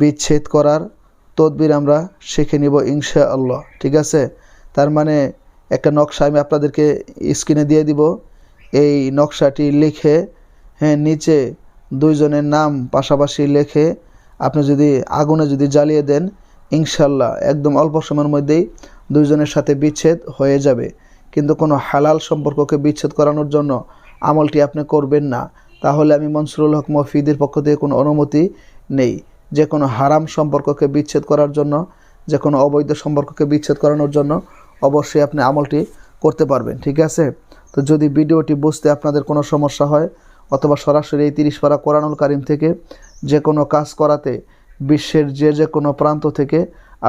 বিচ্ছেদ করার তদবির আমরা শিখে নিব ইনশা আল্লাহ ঠিক আছে? তার মানে একটা নকশা আমি আপনাদেরকে স্ক্রিনে দিয়ে দিব। এই নকশাটি লিখে হ্যাঁ নিচে দুইজনের নাম পাশাপাশি লেখে আপনি যদি আগুনে যদি জ্বালিয়ে দেন ইনশাল্লাহ একদম অল্প সময়ের মধ্যেই দুইজনের সাথে বিচ্ছেদ হয়ে যাবে। কিন্তু কোনো হালাল সম্পর্ককে বিচ্ছেদ করানোর জন্য আমলটি আপনি করবেন না। তাহলে আমি মনসুরুল হক মফিদের পক্ষ থেকে কোনো অনুমতি নেই। যে কোনো হারাম সম্পর্ককে বিচ্ছেদ করার জন্য যে কোনো অবৈধ সম্পর্ককে বিচ্ছেদ করানোর জন্য অবশ্যই আপনি আমলটি করতে পারবেন, ঠিক আছে? তো যদি ভিডিওটি বুঝতে আপনাদের কোনো সমস্যা হয়, অথবা সরাসরি এই তিরিশ পারা কোরআনুল কারিম থেকে যে কোনো কাজ করাতে বিশ্বের যে যে কোনো প্রান্ত থেকে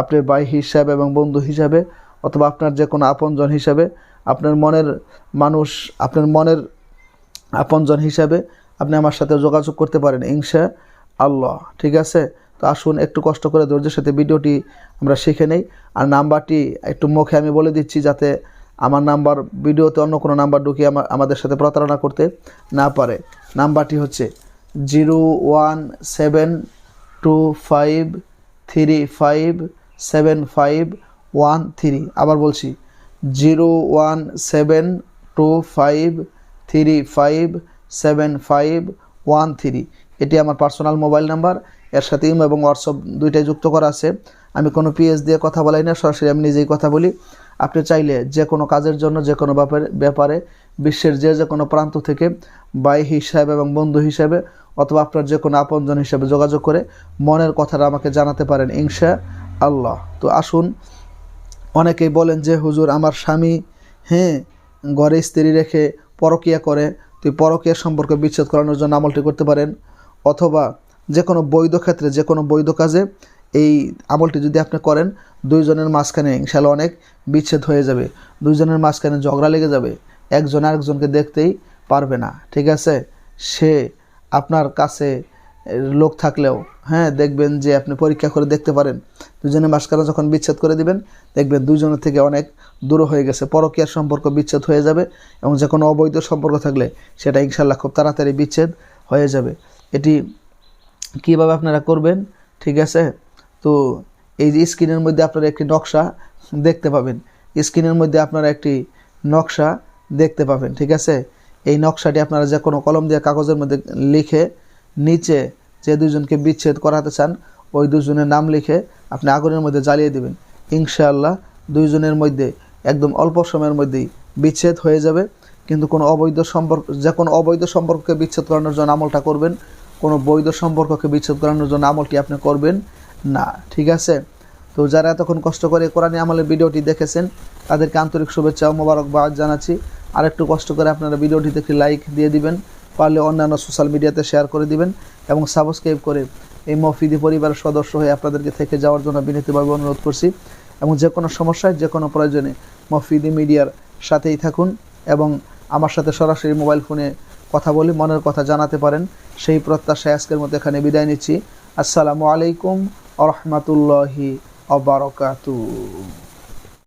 আপনি ভাই হিসাবে এবং বন্ধু হিসাবে, অথবা আপনার যে কোনো আপনজন হিসাবে, আপনার মনের মানুষ, আপনার মনের আপনজন হিসাবে আপনি আমার সাথে যোগাযোগ করতে পারেন। ইনশা আল্লাহ, ঠিক আছে? তো আসুন, একটু কষ্ট করে ধৈর্যের সাথে ভিডিওটি আমরা শিখে নেই। আর নাম্বারটি একটু মুখে আমি বলে দিচ্ছি যাতে আমার নাম্বার, ভিডিওতে অন্য কোনো নাম্বার ঢুকিয়ে আমার আমাদের সাথে প্রতারণা করতে না পারে। নাম্বারটি হচ্ছে zero one seven two five three five seven five one three. আবার বলছি, zero one seven two five three five seven five one three এটি আমার পার্সোনাল মোবাইল নাম্বার এর সাথে ইমো এবং হোয়াটসঅ্যাপ দুইটাই যুক্ত করা আছে। আমি কোনো পিএস দিয়ে কথা বলাই না, সরাসরি আমি নিজেই কথা বলি। আপনি চাইলে যে কোনো কাজের জন্য, যে কোনো ব্যাপারে ব্যাপারে, বিশ্বের যে যে কোনো প্রান্ত থেকে ভাই হিসাবে এবং বন্ধু হিসাবে অথবা আপনার যে কোনো আপনজন হিসাবে যোগাযোগ করে মনের কথাটা আমাকে জানাতে পারেন ইনশা আল্লাহ তো আসুন, অনেকেই বলেন যে, হুজুর, আমার স্বামী হ্যাঁ ঘরে স্ত্রী রেখে পরকিয়া করে তুই পরকীয়া সম্পর্কে বিচ্ছেদ করানোর জন্য আমলটি করতে পারেন, অথবা যে কোনো বৈধ ক্ষেত্রে যে কোনো বৈধ কাজে এই আমলটি যদি আপনি করেন, দুইজনের মাঝখানে ইনশাল্লাহ অনেক বিচ্ছেদ হয়ে যাবে। দুইজনের মাঝখানে ঝগড়া লেগে যাবে। একজন আরেকজনকে দেখতেই পারবে না, ঠিক আছে? সে আপনার কাছে লোক থাকলেও হ্যাঁ দেখবেন যে আপনি পরীক্ষা করে দেখতে পারেন। দুজনের মাঝখানে যখন বিচ্ছেদ করে দিবেন, দেখবেন দুজনের থেকে অনেক দূর হয়ে গেছে। পরকীয়ার সম্পর্ক বিচ্ছেদ হয়ে যাবে এবং যে কোনো অবৈধ সম্পর্ক থাকলে সেটা ইনশাল্লাহ খুব তাড়াতাড়ি বিচ্ছেদ হয়ে যাবে। এটি কীভাবে আপনারা করবেন? ঠিক আছে? তো এই যে স্ক্রিনের মধ্যে আপনারা একটি নকশা দেখতে পাবেন। স্ক্রিনের মধ্যে আপনারা একটি নকশা দেখতে পাবেন। ঠিক আছে? এই নকশাটি আপনারা যে কোনো কলম দিয়ে কাগজের মধ্যে লিখে নিচে যে দুজনকে বিচ্ছেদ করাতে চান, ওই দুজনের নাম লিখে আপনি আগুনের মধ্যে জ্বালিয়ে দেবেন। ইনশাআল্লাহ দুইজনের মধ্যে, একদম অল্প সময়ের মধ্যেই বিচ্ছেদ হয়ে যাবে। কিন্তু কোনো অবৈধ সম্পর্ক, যে কোনো অবৈধ সম্পর্ককে বিচ্ছেদ করানোর জন্য আমলটা করবেন, কোনো বৈধ সম্পর্ককে বিচ্ছেদ করানোর জন্য আমলটি আপনি করবেন? না, ঠিক আছে? তো যারা এতক্ষণ কষ্ট করে কোরআনী আমলের ভিডিওটি দেখেছেন, তাদেরকে আন্তরিক শুভেচ্ছা ও মোবারকবাদ জানাচ্ছি। আর একটু কষ্ট করে আপনারা ভিডিওটিতে একটি লাইক দিয়ে দিবেন। পারলে অন্যান্য সোশ্যাল মিডিয়াতে শেয়ার করে দিবেন এবং সাবস্ক্রাইব করে এই মফিদি পরিবারের সদস্য হয়ে আপনাদেরকে থেকে যাওয়ার জন্য বিনীতভাবে অনুরোধ করছি এবং যে কোনো সমস্যায়, যে কোনো প্রয়োজনে মফিদি মিডিয়ার সাথেই থাকুন এবং আমার সাথে সরাসরি মোবাইল ফোনে কথা বলে মনের কথা জানাতে পারেন। সেই প্রত্যাশায় আজকের মতো এখানে বিদায় নিচ্ছি। আসসালামু আলাইকুম আ রহমতুল্লাহি অবরকাতু